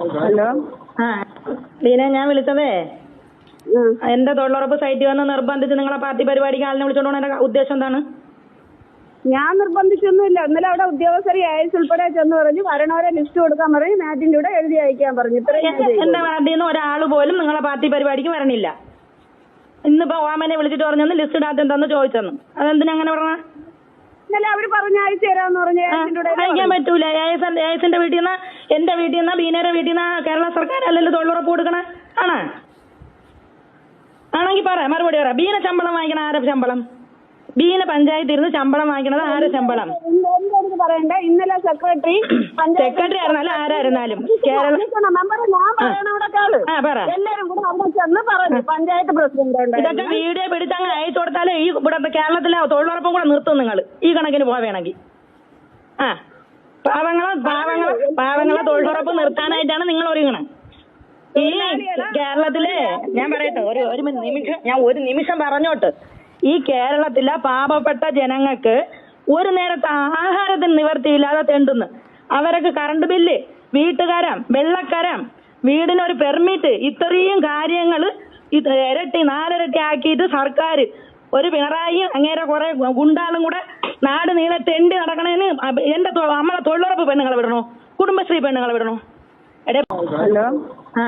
Hello. ആ. ലീന ഞാൻ വിളിച്ചതേ. എന്റെ തൊഴിലുറപ്പ് സൈറ്റിൽ വന്ന് നിർബന്ധിച്ച് നിങ്ങളെ പാർട്ടി പരിപാടിക്ക് ആളിനെ വിളിച്ചോണ്ട് എന്റെ ഉദ്ദേശം എന്താണ്? ഞാൻ നിർബന്ധിച്ചൊന്നുമില്ല. ഇന്നലെ അവിടെ ഉദ്യോഗസ്ഥർ ഏഴ്സ് ഉൾപ്പെടെ ചെന്ന് പറഞ്ഞു വരണവരെ ലിസ്റ്റ് കൊടുക്കാൻ പറഞ്ഞു മാറ്റിന്റെ കൂടെ എഴുതി അയക്കാൻ പറഞ്ഞു. എന്റെ പാർട്ടിയിൽ നിന്ന് ഒരാൾ പോലും നിങ്ങളെ പാർട്ടി പരിപാടിക്ക് വരണില്ല. ഇന്നിപ്പോ ഓമനെ വിളിച്ചിട്ട് പറഞ്ഞു ലിസ്റ്റ് ഇടാത്ത എന്താന്ന് ചോദിച്ചെന്ന്. അതെന്തിനാ അങ്ങനെ പറഞ്ഞ? ഇന്നലെ അവർ പറഞ്ഞു അയച്ചു തരാന്ന് പറഞ്ഞു ഏഴ്സിന്റെ എ എസ് പറ്റൂല ഏസിന്റെ വീട്ടിൽ നിന്ന് എന്റെ വീട്ടിൽ നിന്ന് ബീനയുടെ വീട്ടിൽ നിന്ന് കേരള സർക്കാർ അല്ലല്ലോ തൊഴിലുറപ്പ് കൊടുക്കണേ. ആണ്? ആണെങ്കി പറ മറുപടി പറ. ബീന ശമ്പളം വാങ്ങിക്കണ ആരെ ശമ്പളം? ബീന പഞ്ചായത്തിൽ ഇരുന്ന് ശമ്പളം വാങ്ങിക്കണത് ആരെ ശമ്പളം? പറയണ്ട? ഇന്നലെ സെക്രട്ടറി സെക്രട്ടറി ആയിരുന്നാലും? ആരായിരുന്നാലും കേരള ആ. പറ. പഞ്ചായത്ത് പ്രസിഡന്റ് ഇതൊക്കെ വീഡിയോ പിടിച്ച് അങ്ങ് അയച്ചു കൊടുത്താലേ ഈ ഇവിടെ കേരളത്തിലെ തൊഴിലുറപ്പും കൂടെ നിർത്തും നിങ്ങൾ. ഈ കണക്കിന് പോവേണമെങ്കിൽ ആ. പാവങ്ങളെ പാവങ്ങളെ പാവങ്ങളെ തൊഴിലുറപ്പ് നിർത്താനായിട്ടാണ് നിങ്ങൾ ഒരുങ്ങണേ. ഈ കേരളത്തിലെ ഞാൻ പറയട്ടെ ഒരു ഒരു നിമിഷം ഞാൻ ഒരു നിമിഷം പറഞ്ഞോട്ട്. ഈ കേരളത്തിലെ പാവപ്പെട്ട ജനങ്ങൾക്ക് ഒരു നേരത്തെ ആഹാരത്തിന് നിവർത്തിയില്ലാതെ തെണ്ടുന്നു. അവർക്ക് കറണ്ട് ബില്ല് വീട്ടുകാരം വെള്ളക്കരം വീടിനൊരു പെർമിറ്റ് ഇത്രയും കാര്യങ്ങൾ ഇരട്ടി നാലിരട്ടി ആക്കിയിട്ട് സർക്കാർ ഒരു പിണറായി അങ്ങേരെ കുറെ ഗുണ്ടാളും കൂടെ നാട് നീളെ തെണ്ടി നടക്കണേന് എന്റെ നമ്മളെ തൊഴിലുറപ്പ് പെണ്ണുങ്ങളെ വിടണോ? കുടുംബശ്രീ പെണ്ണുങ്ങളെ വിടണോ? എടേ ഹലോ? ആ.